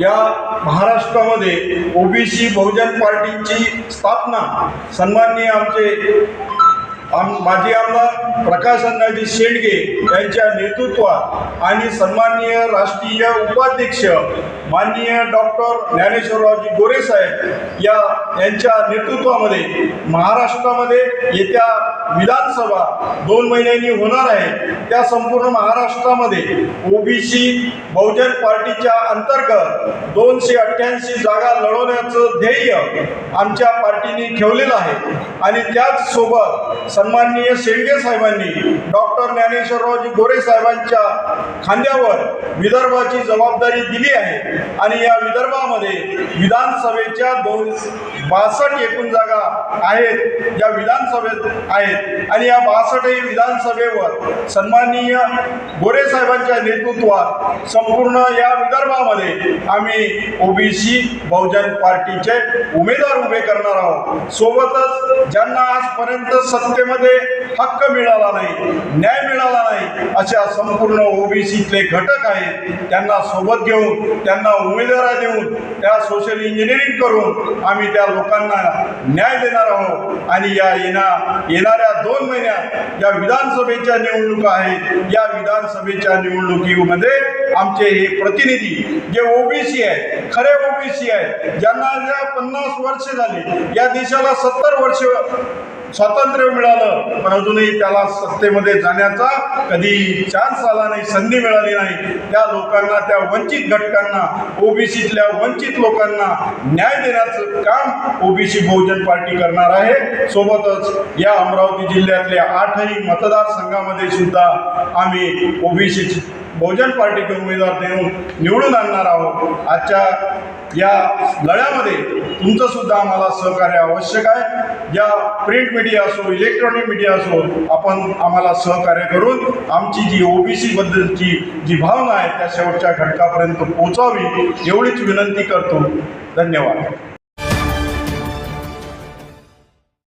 या महाराष्ट्रामध्ये ओबीसी बहुजन पार्टीची स्थापना सन्माननीय आमचे आम माजी आमदार प्रकाश अण्णाजी शेंडगे यांच्या नेतृत्वात आणि सन्माननीय राष्ट्रीय उपाध्यक्ष माननीय डॉक्टर ज्ञानेश्वररावजी गोरेसाहेब या यांच्या नेतृत्वामध्ये महाराष्ट्रामध्ये येत्या विधानसभा दोन महिन्यांनी होणार आहे. त्या संपूर्ण महाराष्ट्रामध्ये ओबीसी बहुजन पार्टीच्या अंतर्गत दोनशे अठ्ठ्याऐंशी जागा लढवण्याचं ध्येय आमच्या पार्टीने ठेवलेलं आहे. आणि त्याचसोबत सन्माननीय शेंडे साहेबांनी डॉक्टर ज्ञानेश्वररावजी गोरे साहेबांच्या खांद्यावर विदर्भाची जबाबदारी दिली आहे. आणि या विदर्भामध्ये विधानसभेच्या दोन बासष्ट एकूण जागा आहेत ज्या विधानसभेत आहेत. आणि या बासष्टही विधानसभेवर सन्माननीय गोरे साहेबांच्या नेतृत्वात संपूर्ण या विदर्भामध्ये आम्ही ओबीसी बहुजन पार्टीचे उमेदवार उभे करणार आहोत. सोबतच ज्यांना आजपर्यंत सत्तेमध्ये हक्क मिळाला नाही न्याय मिळाला नाही अशा संपूर्ण ओबीसीतले घटक आहेत त्यांना सोबत घेऊन त्यांना उमेदवारा देऊन त्या सोशल इंजिनिअरिंग करून आम्ही त्या लोकांना न्याय देणार आहोत. आणि या येणा येणाऱ्या दोन महिन्यात या विधानसभेच्या निवडणुका आहेत. या विधानसभेच्या निवडणुकीमध्ये आमचे हे प्रतिनिधी जे ओबीसी आहेत खरे ओबीसी आहेत ज्यांना देशाला पन्नास वर्ष झाली. या देशाला सत्तर वर्ष स्वातंत्र्य मिळालं पण अजूनही त्याला सत्तेमध्ये जाण्याचा कधी चान्स आला नाही संधी मिळाली नाही. त्या लोकांना त्या वंचित घटकांना ओबीसीतल्या वंचित लोकांना न्याय देण्याचं काम ओबीसी बहुजन पार्टी करणार आहे. सोबतच या अमरावती जिल्ह्यातल्या आठही मतदारसंघामध्ये सुद्धा आम्ही ओबीसी बहुजन पार्टीचे उमेदवार देऊन निवडून आणणार आहोत. आजच्या या लढ्यामध्ये तुमचं सुद्धा आम्हाला सहकार्य आवश्यक आहे. या प्रिंट मीडिया असो इलेक्ट्रॉनिक मीडिया असो आपण आम्हाला सहकार्य करून आमची जी ओबीसी बद्दलची जी भावना आहे त्या शेवटच्या घटकापर्यंत पोहोचावी एवढीच विनंती करतो. धन्यवाद.